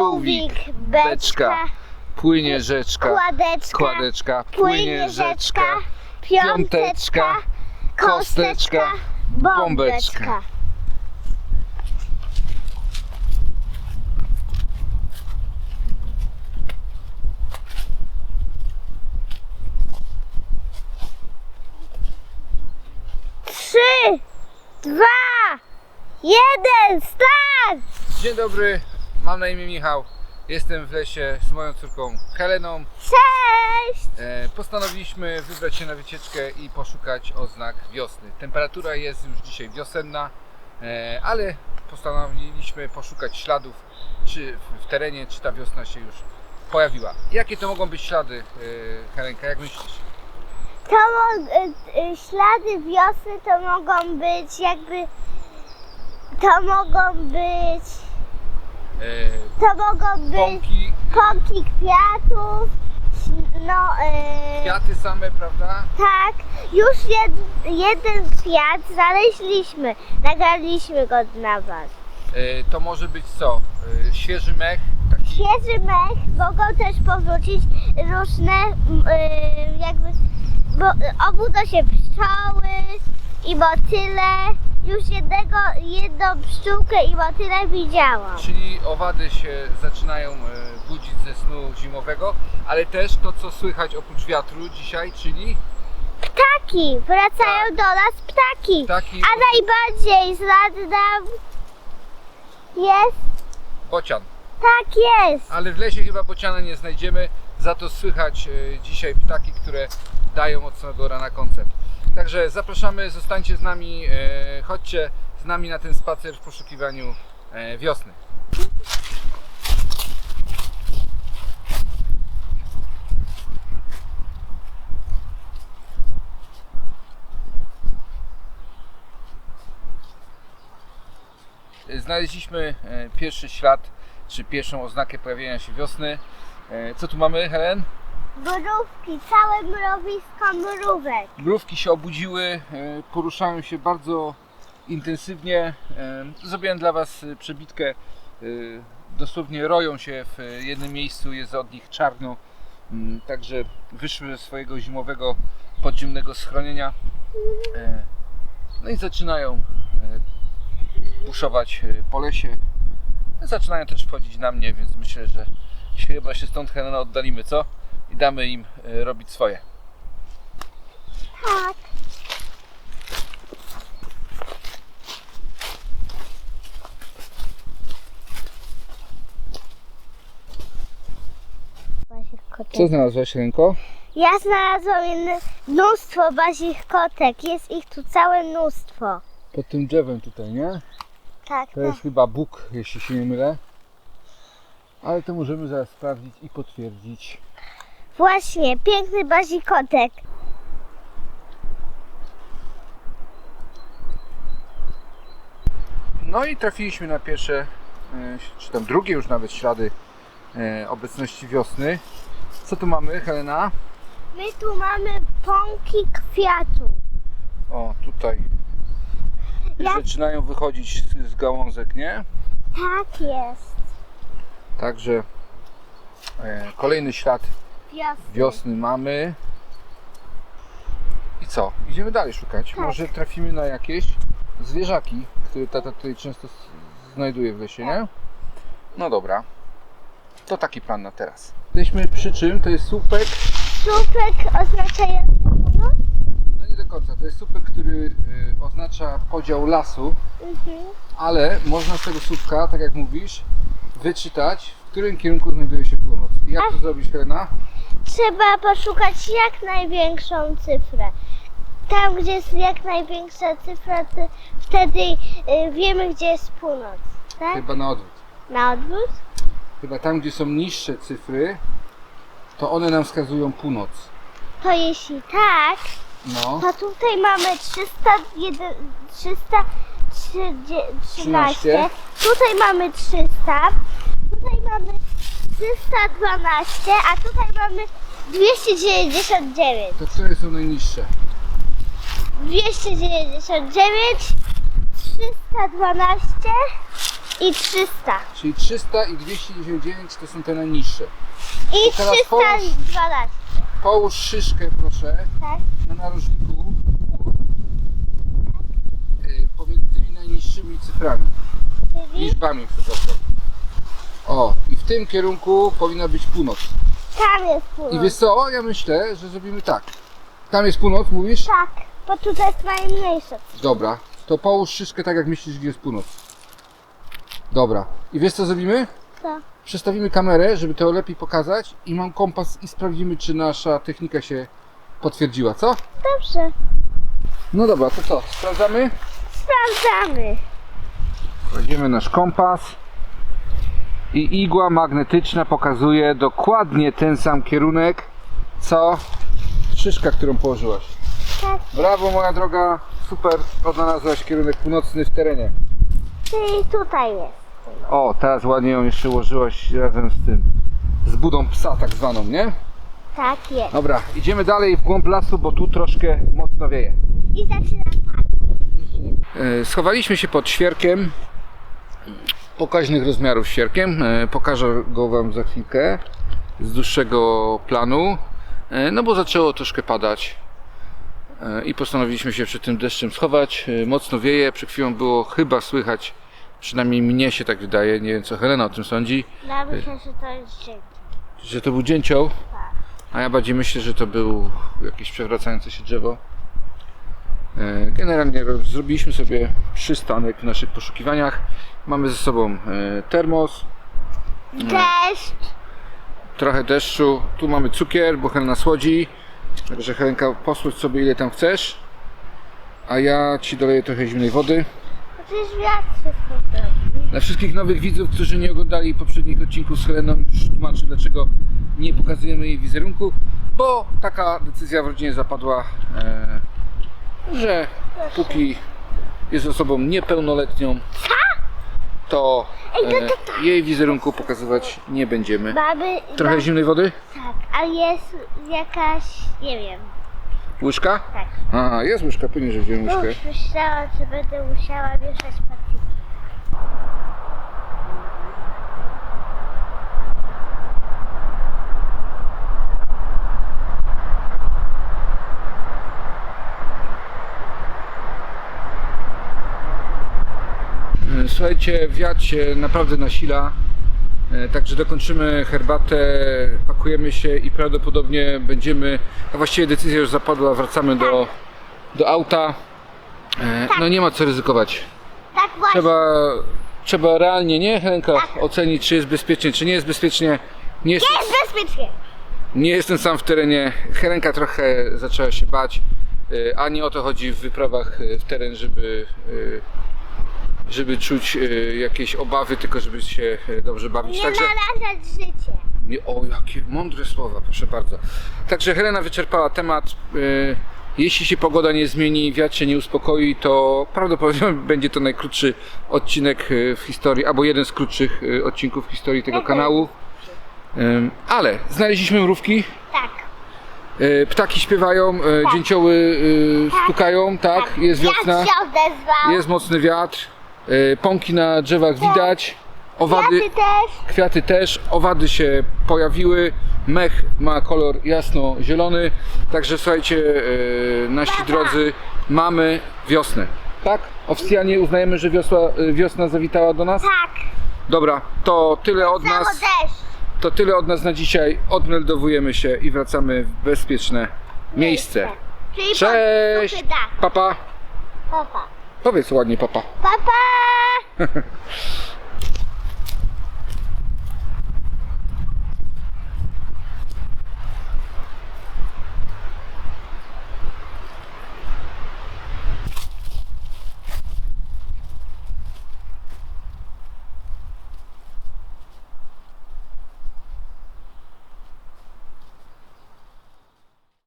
Żółwik, beczka, płynie rzeczka, kładeczka, kładeczka, płynie rzeczka, piąteczka, kosteczka, bombeczka. Trzy, dwa, jeden, start! Dzień dobry, mam na imię Michał. Jestem w lesie z moją córką Heleną. Cześć! E, postanowiliśmy wybrać się na wycieczkę i poszukać oznak wiosny. Temperatura jest już dzisiaj wiosenna, e, ale postanowiliśmy poszukać śladów, czy w- w terenie, czy ta wiosna się już pojawiła. Jakie to mogą być ślady, e, Helenka, jak myślisz? To mo- y, y, ślady wiosny to mogą być jakby. To mogą być. To mogą być pąki, pąki kwiatów. No, y, kwiaty same, prawda? tak. Już jed, jeden kwiat znaleźliśmy. Nagraliśmy go dla Was. E, to może być co? E, świeży mech, taki Świeży mech mogą też powrócić różne, mm, y, jakby, bo obudzą się pszczoły i motyle. Już jednego, jedną pszczółkę i motyle widziałam. Czyli owady się zaczynają e, budzić ze snu zimowego, ale też to, co słychać oprócz wiatru dzisiaj, czyli Ptaki, wracają Tak. do nas ptaki. taki A najbardziej znany nam jest, bocian. tak jest. Ale w lesie chyba bociana nie znajdziemy, za to słychać e, dzisiaj ptaki, które dają od samego rana koncert. Także zapraszamy, zostańcie z nami, e, chodźcie z nami na ten spacer w poszukiwaniu e, wiosny. Znaleźliśmy e, pierwszy ślad, czy pierwszą oznakę pojawienia się wiosny. Co tu mamy, Helen? Mrówki, całe mrowisko mrówek. Mrówki się obudziły, e, poruszają się bardzo intensywnie. E, Zrobiłem dla Was e, przebitkę. Dosłownie roją się w jednym miejscu, jest od nich czarno. Mm, Także wyszły ze swojego zimowego, podziemnego schronienia. No i zaczynają buszować po lesie. Zaczynają też wchodzić na mnie, więc myślę, że się chyba się stąd Helena oddalimy, co? I damy im e, robić swoje. Tak. Co znalazłaś, Ręko? Ja znalazłam mnóstwo bazich kotek. Jest ich tu całe mnóstwo. Pod tym drzewem tutaj, nie? Tak, To tak. jest chyba Bóg, jeśli się nie mylę. Ale to możemy zaraz sprawdzić i potwierdzić. Właśnie, piękny bazik kotek. No i trafiliśmy na pierwsze, e, czy tam drugie już nawet ślady e, obecności wiosny. Co tu mamy, Helena? My tu mamy pąki kwiatów. O, tutaj. Ja- Zaczynają wychodzić z, z gałązek, nie? Tak jest. Także e, kolejny ślad Wiosny. wiosny mamy. I co? Idziemy dalej szukać. Tak. Może trafimy na jakieś zwierzaki, które tata tutaj często znajduje w lesie, nie? No dobra. To taki plan na teraz. Jesteśmy przy czym? To jest słupek. Słupek oznaczający północ. No nie do końca. To jest słupek, który y, oznacza podział lasu, Mhm. ale można z tego słupka, tak jak mówisz, wyczytać, w którym kierunku znajduje się północ. I jak to zrobić, Helena? Trzeba poszukać jak największą cyfrę. Tam, gdzie jest jak największa cyfra, to wtedy y, wiemy, gdzie jest północ. Tak? Chyba na odwrót. Na odwrót? Chyba tam, gdzie są niższe cyfry, to one nam wskazują północ. To jeśli tak, No. to tutaj mamy 301, 313, tutaj mamy 300, tutaj mamy 312, a tutaj mamy 299. To które są najniższe? 299, 312, I 300. Czyli 300 i 299 to są te najniższe. I To teraz 312. Połóż szyszkę proszę Tak. na narożniku y, pomiędzy tymi najniższymi cyframi. Czyli Liczbami, przepraszam. O, i w tym kierunku powinna być północ. tam jest północ. I wiesz co, ja myślę, że zrobimy tak. Tam jest północ, mówisz? Tak, bo tutaj jest najmniejsze. Dobra, to połóż szyszkę tak jak myślisz, gdzie jest północ. Dobra. I wiesz co zrobimy? Co? Przestawimy kamerę, żeby to lepiej pokazać i mam kompas i sprawdzimy, czy nasza technika się potwierdziła, co? Dobrze. No dobra, to co? Sprawdzamy? Sprawdzamy. Kładziemy nasz kompas i igła magnetyczna pokazuje dokładnie ten sam kierunek, co szyszka, którą położyłaś. Tak, Brawo moja droga, super, odnalazłaś kierunek północny w terenie. czyli tutaj jest. O, teraz ładnie ją jeszcze ułożyłaś razem z tym, z budą psa tak zwaną, nie? Tak jest. Dobra, idziemy dalej w głąb lasu, bo tu troszkę mocno wieje. I zaczyna padać. E, Schowaliśmy się pod świerkiem, pokaźnych rozmiarów świerkiem. E, Pokażę go Wam za chwilkę z dłuższego planu. E, No bo zaczęło troszkę padać e, i postanowiliśmy się przed tym deszczem schować. Mocno wieje, przed chwilą było chyba słychać, przynajmniej mnie się tak wydaje, nie wiem co Helena o tym sądzi, Ja myślę, że to jest dzień. że to był dzięcioł, a ja bardziej myślę, że to był jakieś przewracające się drzewo. E, Generalnie ro- zrobiliśmy sobie przystanek w naszych poszukiwaniach. Mamy ze sobą e, termos, Deszcz. trochę deszczu, tu mamy cukier, bo Helena słodzi. Także Helenka posłodź sobie ile tam chcesz, a ja Ci doleję trochę zimnej wody. Przecież wiatr wszystko. Dla wszystkich nowych widzów, którzy nie oglądali poprzednich odcinków z Heleną, już tłumaczę dlaczego nie pokazujemy jej wizerunku, bo taka decyzja w rodzinie zapadła, e, że póki jest osobą niepełnoletnią, to e, jej wizerunku pokazywać nie będziemy. Baby, Trochę zimnej wody? Tak, a jest jakaś, nie wiem, Łyżka? tak. A, jest łyżka, pewnie, że wziąłem łyżkę. Już myślałam, że będę musiała mieszać patyki. E, Słuchajcie, wiatr się naprawdę nasila, e, także dokończymy herbatę, pakujemy się i prawdopodobnie będziemy, a właściwie decyzja już zapadła, wracamy do, do auta. E, No nie ma co ryzykować. Tak właśnie. Trzeba, trzeba realnie, nie Helenka, ocenić czy jest bezpiecznie, czy nie jest bezpiecznie. Nie, jest, Jest bezpiecznie. nie jestem sam w terenie. Helenka trochę zaczęła się bać, e, a nie o to chodzi w wyprawach w teren, żeby, żeby czuć e, jakieś obawy, tylko żeby się e, dobrze bawić. Nie Także, narażać życie. nie, o, jakie mądre słowa, proszę bardzo. Także Helena wyczerpała temat. e, Jeśli się pogoda nie zmieni, wiatr się nie uspokoi, to prawdopodobnie będzie to najkrótszy odcinek w historii, albo jeden z krótszych odcinków w historii tego kanału. Ale znaleźliśmy mrówki, Tak. ptaki śpiewają, e, dzięcioły e, stukają, tak, jest wiosna, się odezwał. jest mocny wiatr, pąki na drzewach widać, owady, Wiatry też. Kwiaty też, owady się pojawiły, mech ma kolor jasno-zielony, także słuchajcie, e, nasi drodzy, mamy wiosnę. Tak? Oficjalnie uznajemy, że wiosła, e, wiosna zawitała do nas? Tak. Dobra, to tyle od nas, to tyle od nas na dzisiaj. Odmeldowujemy się i wracamy w bezpieczne miejsce. Czyli pod Cześć! suchy dach. Papa, Papa. Powiedz ładnie papa. Papa.